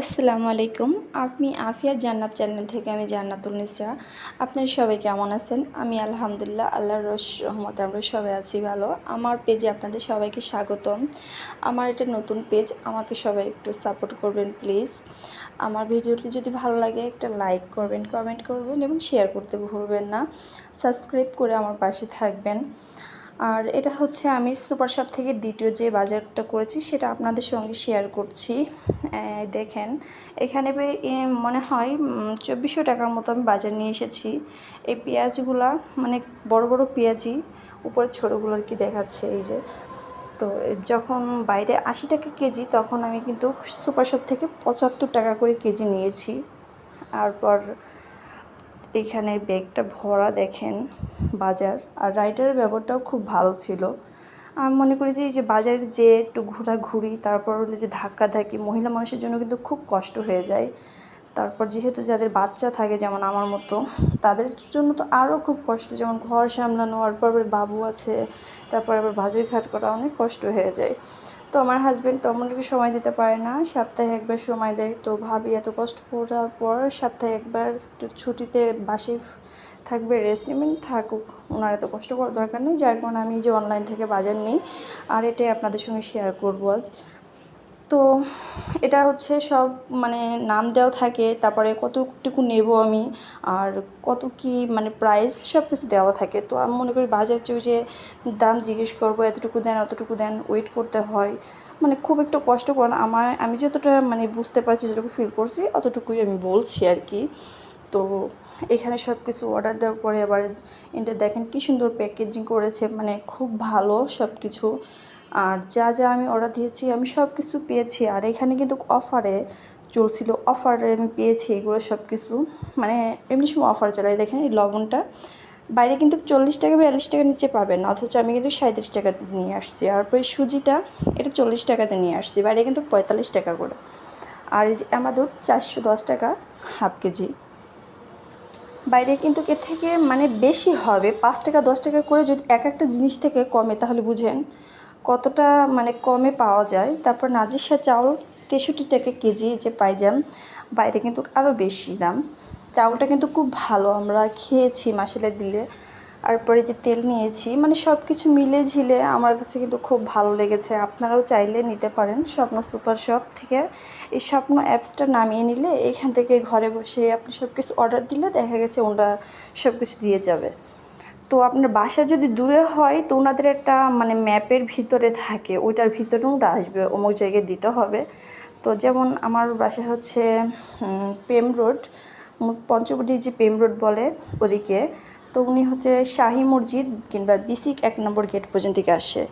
আসসালামু আলাইকুম। আমি আফিয়া জান্নাত চ্যানেল থেকে আমি জান্নাতুল নিসা আপনারা সবাই কেমন আছেন? আমি আলহামদুলিল্লাহ আল্লাহ রস রহমত আমরা সবাই আছি ভালো। আমার পেজে আপনাদের সবাইকে স্বাগতম। আমার এটা নতুন পেজ, আমাকে সবাই একটু সাপোর্ট করবেন প্লিজ। আমার ভিডিওটি যদি ভালো লাগে, একটা লাইক করবেন, কমেন্ট করবেন এবং শেয়ার করতে ভুলবেন না। সাবস্ক্রাইব করে আমার পাশে থাকবেন। আর এটা হচ্ছে আমি সুপার শপ থেকে দ্বিতীয় যে বাজারটা করেছি, সেটা আপনাদের সঙ্গে শেয়ার করছি। দেখেন, এখানে মনে হয় চব্বিশশো টাকার মতো আমি বাজার নিয়ে এসেছি। এই পেঁয়াজগুলা মানে বড় বড় পেঁয়াজি, উপরে ছোটোগুলো আর কি দেখাচ্ছে এই যে। তো যখন বাইরে আশি টাকা কেজি, তখন আমি কিন্তু সুপার শপ থেকে পঁচাত্তর টাকা করে কেজি নিয়েছি। তারপর এইখানে ব্যাগটা ভরা দেখেন বাজার। আর রাইডারের ব্যবহারটাও খুব ভালো ছিল। আমি মনে করি যে এই যে বাজারে যে একটু ঘোরাঘুরি, তারপর হলে যে ধাক্কা ধাক্কি মহিলা মানুষের জন্য কিন্তু খুব কষ্ট হয়ে যায়। তারপর যেহেতু যাদের বাচ্চা থাকে, যেমন আমার মতো, তাদের জন্য তো আরও খুব কষ্ট, যেমন ঘর সামলানো, আর পর বাবু আছে, তারপর আবার বাজার ঘাট করা অনেক কষ্ট হয়ে যায়। তো আমার হাজব্যান্ড তেমনটুকু সময় দিতে পারে না। সপ্তাহে একবার সময় দেয়। তো ভাবি এত কষ্ট করার পর সপ্তাহে একবার একটু ছুটিতে বাসে থাকবে রেস্ট নেবেন, থাকুক। ওনার এত কষ্ট করার দরকার নেই। যার কারণে আমি যে অনলাইন থেকে বাজার নিই। আর এটাই আপনাদের সঙ্গে শেয়ার করব আজ। তো এটা হচ্ছে সব মানে নাম দেওয়া থাকে, তারপরে কতটুকু নেব আমি, আর কত কি মানে প্রাইস সব কিছু দেওয়া থাকে। তো আমি মনে করি বাজার চেয়ে যে দাম জিজ্ঞেস করব, এতটুকু দেন, অতটুকু দেন ওয়েট করতে হয়। মানে খুব একটু কষ্ট করেন আমার, আমি যতটা মানে বুঝতে পারছি, যতটুকু ফিল করছি, অতটুকুই আমি বলছি আর কি। তো এখানে সব কিছু অর্ডার দেওয়ার পরে আবার এটা দেখেন কি সুন্দর প্যাকেজিং করেছে মানে খুব ভালো সব কিছু আর যা যা আমি অর্ডার দিয়েছি, আমি সব কিছু পেয়েছি। আর এখানে কিন্তু অফারে চলছিল অফারে আমি পেয়েছি এগুলো সব কিছু মানে এমনি সময় অফার চালাই দেখেন এই লবণটা। বাইরে কিন্তু চল্লিশ টাকা, বিয়াল্লিশ টাকা নিচে পাবেন। অথচ আমি কিন্তু সাঁত্রিশ টাকাতে নিয়ে আসছি। আর পরে সুজিটা, এটা চল্লিশ টাকাতে নিয়ে আসছি। বাইরে কিন্তু পঁয়তাল্লিশ টাকা করে। আর এই যে আমার দুধ চারশো দশ টাকা হাফ কেজি। বাইরে কিন্তু এর থেকে মানে বেশি হবে। পাঁচ টাকা, দশ টাকা করে যদি এক একটা জিনিস থেকে কমে, তাহলে বুঝেন। কতটা মানে কমে পাওয়া যায়। তারপর নাজিসা চাউল তেষট্টি টাকা কেজি যে পাইজাম বাইরে কিন্তু আরও বেশি দাম। চাউলটা কিন্তু খুব ভালো, আমরা খেয়েছি মাসিলে দিলে। আর পরে যে তেল নিয়েছি মানে সব কিছু মিলে ঝিলে আমার কাছে কিন্তু খুব ভালো লেগেছে। আপনারাও চাইলে নিতে পারেন স্বপ্ন সুপার শপ থেকে। এই স্বপ্ন অ্যাপসটা নামিয়ে নিলে এইখান থেকে ঘরে বসে আপনি সব কিছু অর্ডার দিলে দেখা গেছে ওরা সব কিছু দিয়ে যাবে। তো আপনার বাসা যদি দূরে হয় তো ওনাদের একটা মানে ম্যাপের ভিতরে থাকে, ওইটার ভিতরে ওটা আসবে, অমুক জায়গায় দিতে হবে। তো যেমন আমার বাসা হচ্ছে পেম রোড পঞ্চবটি যে পেম রোড বলে ওদিকে, তো উনি হচ্ছে শাহি মসজিদ কিংবা বিসিক এক নম্বর গেট পর্যন্ত আসে।